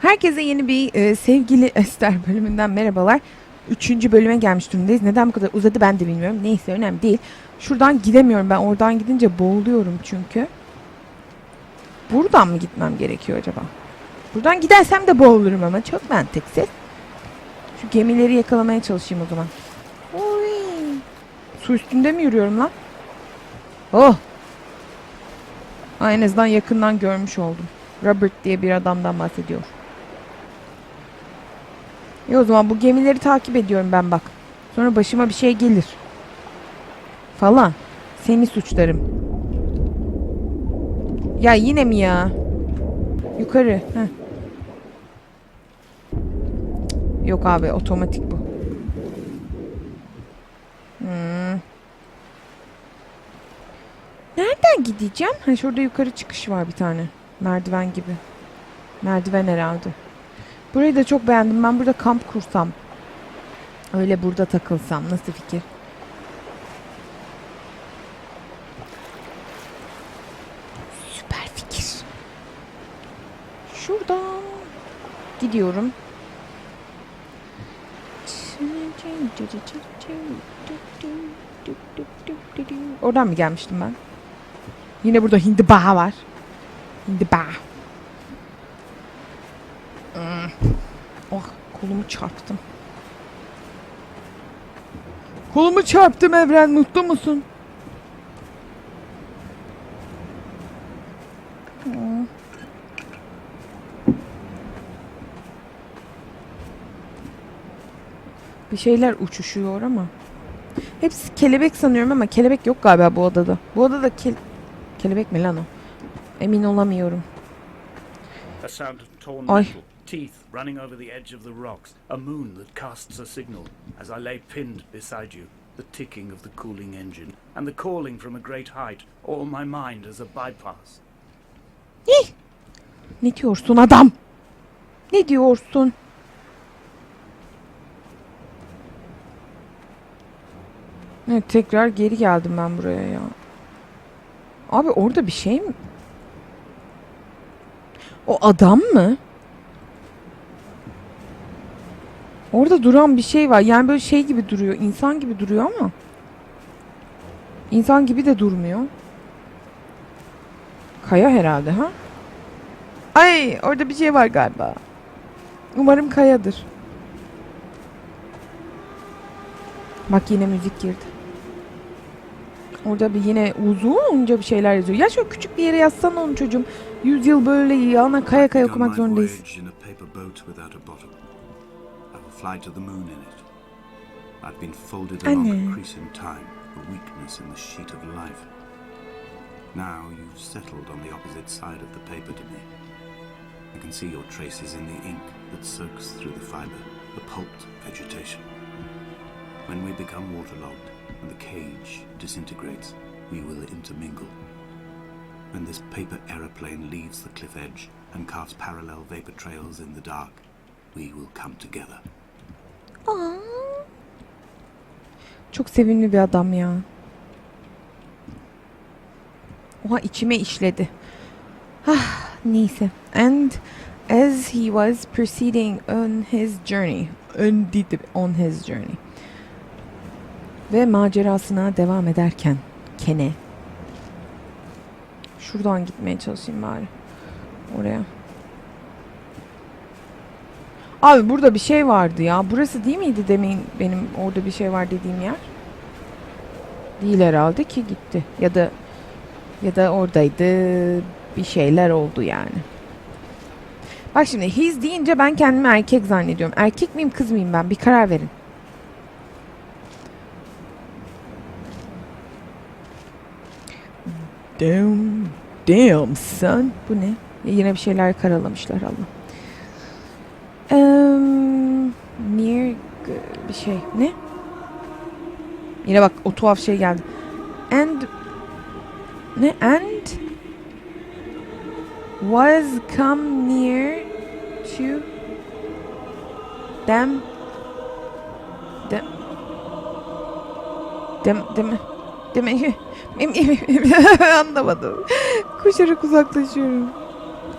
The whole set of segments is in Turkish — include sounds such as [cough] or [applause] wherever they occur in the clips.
Herkese yeni bir e, sevgili [laughs] Ester bölümünden merhabalar. Üçüncü bölüme gelmiş durumdayız. Neden bu kadar uzadı ben de bilmiyorum. Neyse önemli değil. Şuradan gidemiyorum ben. Oradan gidince boğuluyorum çünkü. Buradan mı gitmem gerekiyor acaba? Buradan gidersem de boğulurum ama çok mantıksız. Şu gemileri yakalamaya çalışayım o zaman. Oy. Su üstünde mi yürüyorum lan? Oh. Ha, en azından yakından görmüş oldum. Robert diye bir adamdan bahsediyor. İyi o zaman bu gemileri takip ediyorum ben bak. Sonra başıma bir şey gelir. Falan. Seni suçlarım. Ya yine mi ya? Yukarı. Heh. Yok abi otomatik bu. Hmm. Nereden gideceğim? Ha şurada yukarı çıkış var bir tane. Merdiven gibi. Merdiven herhalde. Burayı da çok beğendim. Ben burada kamp kursam. Öyle burada takılsam. Nasıl fikir? Süper fikir. Şuradan gidiyorum. Oradan mı gelmiştim ben? Yine burada hindiba var. Hindiba. Hmm. Oh kolumu çarptım. Kolumu çarptım Evren mutlu musun? Bir şeyler uçuşuyor ama. Hepsi kelebek sanıyorum ama kelebek yok galiba bu odada. Bu odada kel kelebek mi lan o? Emin olamıyorum. A teeth running over the edge of the rocks, a moon that casts a signal as I lay pinned beside you, the ticking of the cooling engine, and the calling from a great height, all my mind as a bypass. Ne diyorsun adam? Ne diyorsun? Evet tekrar geri geldim ben buraya ya. Abi orada bir şey mi? O adam mı? Orada duran bir şey var. Yani böyle şey gibi duruyor. insan gibi duruyor ama. İnsan gibi de durmuyor. Kaya herhalde ha? Ay orada bir şey var galiba. Umarım kayadır. Bak yine müzik girdi. Orada bir yine uzunca bir şeyler yazıyor. Ya şöyle küçük bir yere yazsana onu çocuğum. Yüz yıl böyle yana kaya kaya okumak zorundayız. Fly to the moon in it. I've been folded along Anne. a crease in time, a weakness in the sheet of life. Now you've settled on the opposite side of the paper to me. I can see your traces in the ink that soaks through the fiber, the pulped vegetation. When we become waterlogged and the cage disintegrates, we will intermingle. When this paper aeroplane leaves the cliff edge and casts parallel vapor trails in the dark, we will come together. Aa. Çok sevimli bir adam ya. Oha içime işledi. Ah, neyse. And as he was proceeding on his journey. On his journey. Ve macerasına devam ederken Kene. Şuradan gitmeye çalışayım bari. Oraya. Abi burada bir şey vardı ya. Burası değil miydi demin benim orada bir şey var dediğim yer? Değil herhalde ki gitti. Ya da ya da oradaydı. Bir şeyler oldu yani. Bak şimdi his deyince ben kendimi erkek zannediyorum. Erkek miyim kız mıyım ben? Bir karar verin. Damn, damn son. Bu ne? Yine bir şeyler karalamışlar Allah. Um, near bir şey. Ne? Yine bak o tuhaf şey geldi. And ne? And was come near to them dem dem dem dem anlamadım. Koşarak uzaklaşıyorum.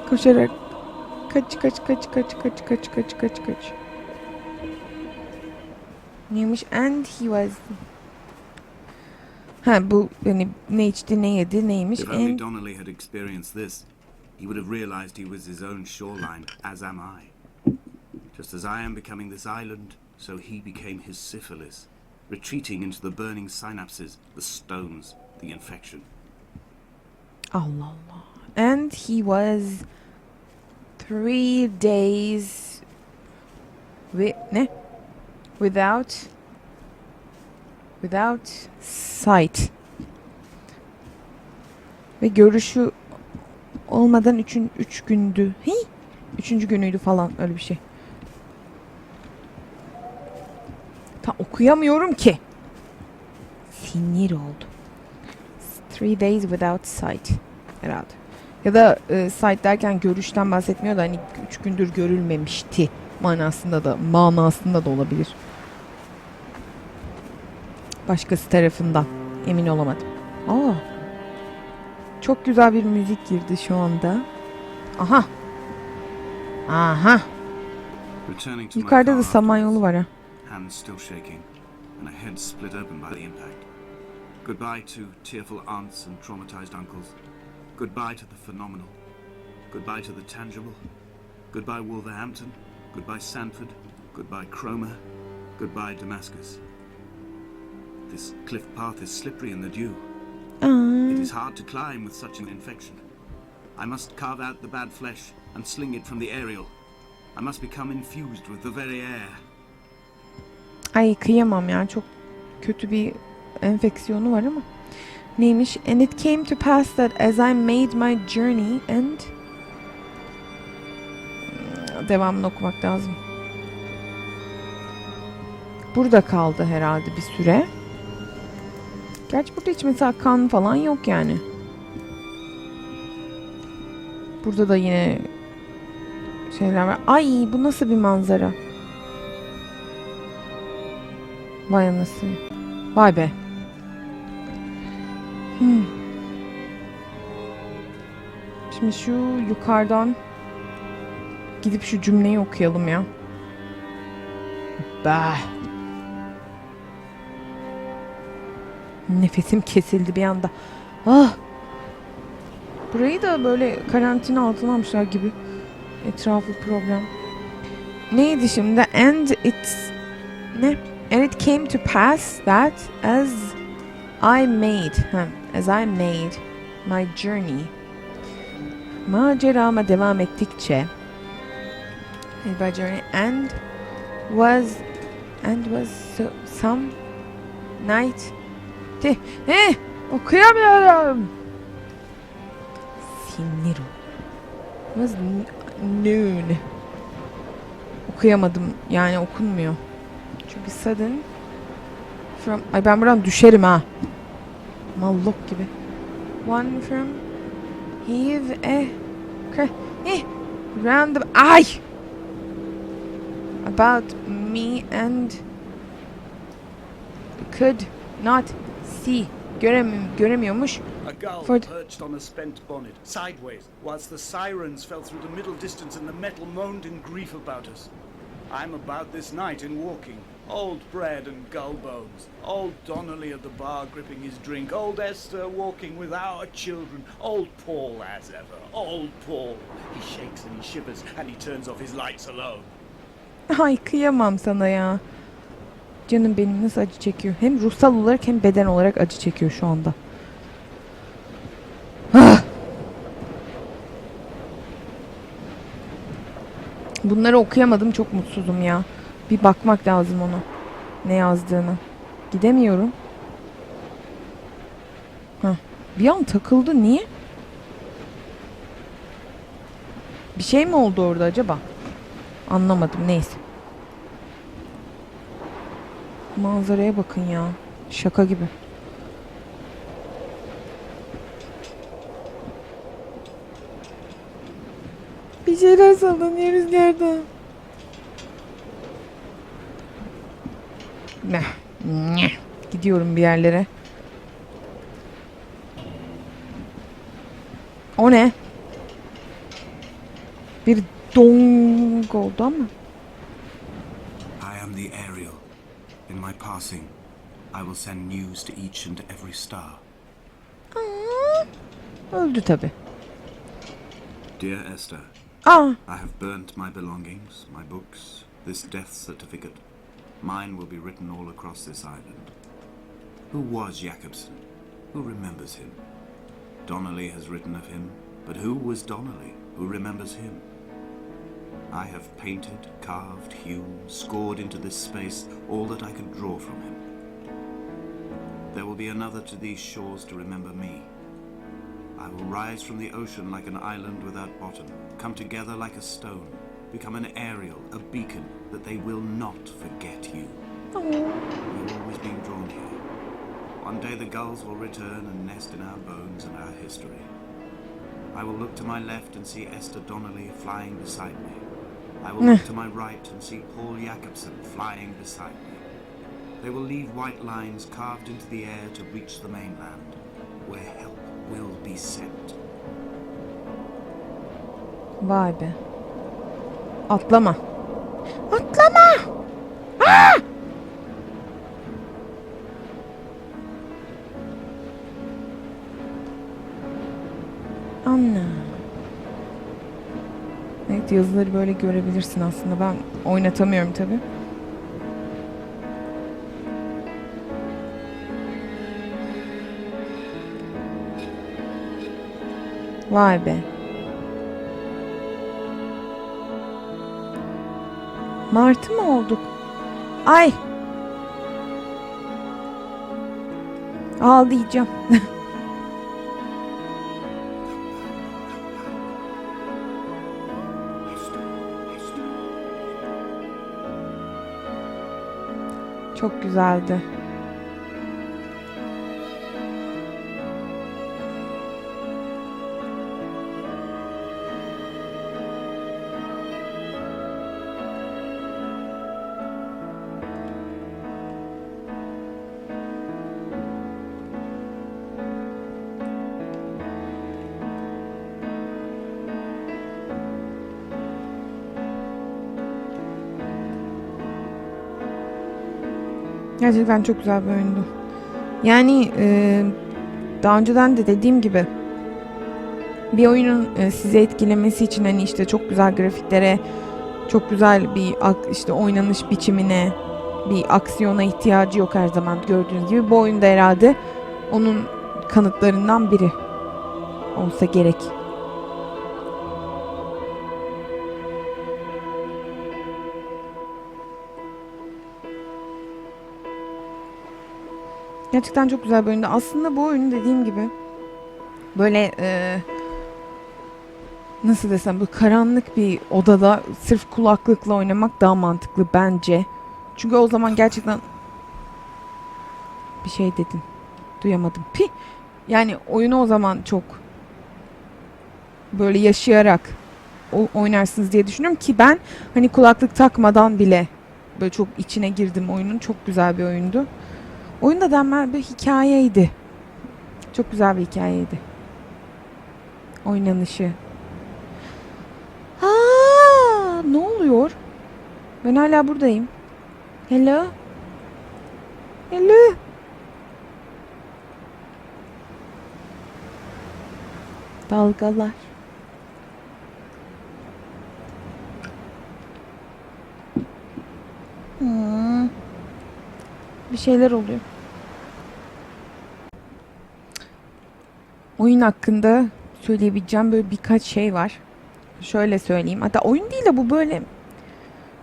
Koşarak Kaç kaç kaç kaç kaç kaç kaç kaç kaç. Neymiş? And he was... Ha bu hani ne içti ne yedi neymiş? If only Donnelly had experienced this, he would have realized he was his own shoreline, as am I. Just as I am becoming this island, so he became his syphilis, retreating into the burning synapses, the stones, the infection. Allah Allah. And he was three days with ne? Without without sight. Ve görüşü olmadan üçün, üç gündü. Hi? Üçüncü günüydü falan öyle bir şey. Ta okuyamıyorum ki. Sinir oldu. Three days without sight herhalde. Ya da e, sight derken görüşten bahsetmiyor da hani üç gündür görülmemişti manasında da manasında da olabilir. Başkası tarafından emin olamadım. Aa. Çok güzel bir müzik girdi şu anda. Aha. Aha. Yukarıda da samanyolu var ha. hands still shaking, and a head split open by the impact. Goodbye to tearful aunts and traumatized uncles. Goodbye to the phenomenal. Goodbye to the tangible. Goodbye Wolverhampton. Goodbye Sanford. Goodbye Cromer. Goodbye Damascus. This cliff path is slippery in the dew. It Aa. is hard to climb with such an infection. I must carve out the bad flesh and sling it from the aerial. I must become infused with the very air. Ay kıyamam ya çok kötü bir enfeksiyonu var ama. Neymiş? And it came to pass that as I made my journey and devamını okumak lazım. Burada kaldı herhalde bir süre. Gerçi burada hiç mesela kan falan yok yani. Burada da yine şeyler var. Ay bu nasıl bir manzara? Vay anasını. Vay be. Hmm. Şimdi şu yukarıdan gidip şu cümleyi okuyalım ya. Bah. Nefesim kesildi bir anda. Ah. Burayı da böyle karantina altına almışlar gibi. Etrafı problem. Neydi şimdi? And it's ne? And it came to pass that as I made, as I made my journey, macerama devam ettikçe, my journey, and was, and was so, some night, de, eh, okuyamıyorum. Sinir. Was noon. Okuyamadım, yani okunmuyor. Çünkü sudden from ay ben buradan düşerim ha. Mallok gibi. One from heave a cra- eh, round the ay about me and could not see görem göremiyormuş. A gull For- perched on a spent bonnet, sideways, whilst the sirens fell through the middle distance and the metal moaned in grief about us. I'm about this night in walking. Old bread and gull bones. Old Donnelly at the bar gripping his drink. Old Esther walking with our children. Old Paul as ever. Old Paul. He shakes and he shivers and he turns off his lights alone. Ay kıyamam sana ya. Canım benim nasıl acı çekiyor. Hem ruhsal olarak hem beden olarak acı çekiyor şu anda. Ah! Bunları okuyamadım çok mutsuzum ya. Bir bakmak lazım ona. Ne yazdığını. Gidemiyorum. Hah. Bir an takıldı. Niye? Bir şey mi oldu orada acaba? Anlamadım. Neyse. Manzaraya bakın ya. Şaka gibi. Bir şeyler sallanıyor rüzgarda. Gidiyorum bir yerlere. O ne? Bir dong oldu ama. I am the Ariel. In my passing, I will send news to each and every star. Öldü tabi. Dear Esther, Aa, I have burnt my belongings, my books, this death certificate. Mine will be written all across this island. Who was Jacobson? Who remembers him? Donnelly has written of him, but who was Donnelly? Who remembers him? I have painted, carved, hewn, scored into this space all that I could draw from him. There will be another to these shores to remember me. I will rise from the ocean like an island without bottom, come together like a stone, become an aerial, a beacon, that they will not forget you. You've always been drawn here. One day the gulls will return and nest in our bones and our history. I will look to my left and see Esther Donnelly flying beside me. I will look [laughs] to my right and see Paul Jacobson flying beside me. They will leave white lines carved into the air to reach the mainland, where help will be sent. vay be. Atlama. Atlama! Aa! Anna. Evet yazıları böyle görebilirsin aslında. Ben oynatamıyorum tabi. Vay be. Martı mı olduk? Ay. Ağlayacağım. [laughs] Çok güzeldi. Gerçekten çok güzel bir oyundu. Yani e, daha önceden de dediğim gibi bir oyunun e, sizi etkilemesi için hani işte çok güzel grafiklere, çok güzel bir işte oynanış biçimine, bir aksiyona ihtiyacı yok her zaman gördüğünüz gibi. Bu oyunda herhalde onun kanıtlarından biri olsa gerek. Gerçekten çok güzel bir oyundu. Aslında bu oyunu dediğim gibi böyle e, nasıl desem böyle karanlık bir odada sırf kulaklıkla oynamak daha mantıklı bence. Çünkü o zaman gerçekten bir şey dedim. Duyamadım. Pi. Yani oyunu o zaman çok böyle yaşayarak oynarsınız diye düşünüyorum ki ben hani kulaklık takmadan bile böyle çok içine girdim oyunun. Çok güzel bir oyundu. Oyun da denmez bir hikayeydi. Çok güzel bir hikayeydi. Oynanışı. Aa, ne oluyor? Ben hala buradayım. Hello? Hello? Dalgalar. Bir şeyler oluyor. Oyun hakkında söyleyebileceğim böyle birkaç şey var. Şöyle söyleyeyim. Hatta oyun değil de bu böyle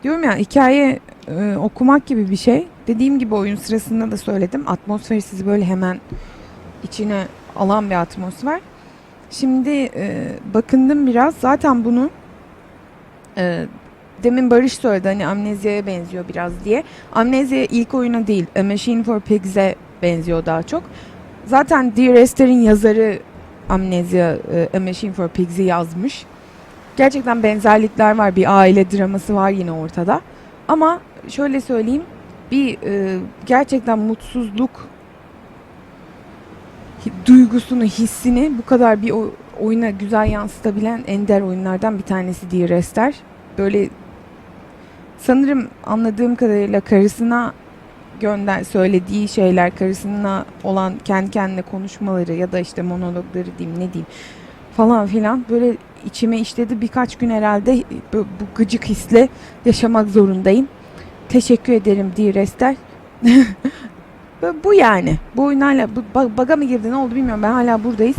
diyorum ya hikaye e, okumak gibi bir şey. Dediğim gibi oyun sırasında da söyledim. Atmosferi sizi böyle hemen içine alan bir atmosfer. Şimdi e, bakındım biraz. Zaten bunu e, demin Barış söyledi hani Amnezya'ya benziyor biraz diye. Amnezya ilk oyuna değil, A Machine for Pigs'e benziyor daha çok. Zaten Dear Esther'in yazarı Amnezya, e, A Machine for Pigs'i yazmış. Gerçekten benzerlikler var. Bir aile draması var yine ortada. Ama şöyle söyleyeyim. Bir e, gerçekten mutsuzluk duygusunu, hissini bu kadar bir oyuna güzel yansıtabilen ender oyunlardan bir tanesi diye Rester. Böyle sanırım anladığım kadarıyla karısına gönder söylediği şeyler, karısına olan kendi kendine konuşmaları ya da işte monologları diyeyim ne diyeyim falan filan böyle içime işledi. Birkaç gün herhalde bu, bu gıcık hisle yaşamak zorundayım. Teşekkür ederim diye Rester. Bu- [laughs] bu yani. Bu oyunlarla bu, ba- baga mı girdi ne oldu bilmiyorum. Ben hala buradayız.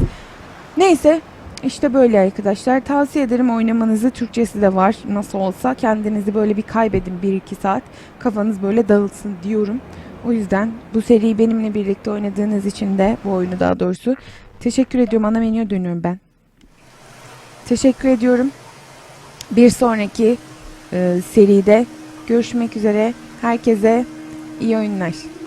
Neyse işte böyle arkadaşlar. Tavsiye ederim oynamanızı. Türkçesi de var. Nasıl olsa kendinizi böyle bir kaybedin 1-2 saat. Kafanız böyle dağılsın diyorum. O yüzden bu seriyi benimle birlikte oynadığınız için de bu oyunu daha doğrusu teşekkür ediyorum. Ana menüye dönüyorum ben. Teşekkür ediyorum. Bir sonraki e, seride görüşmek üzere. Herkese iyi oyunlar.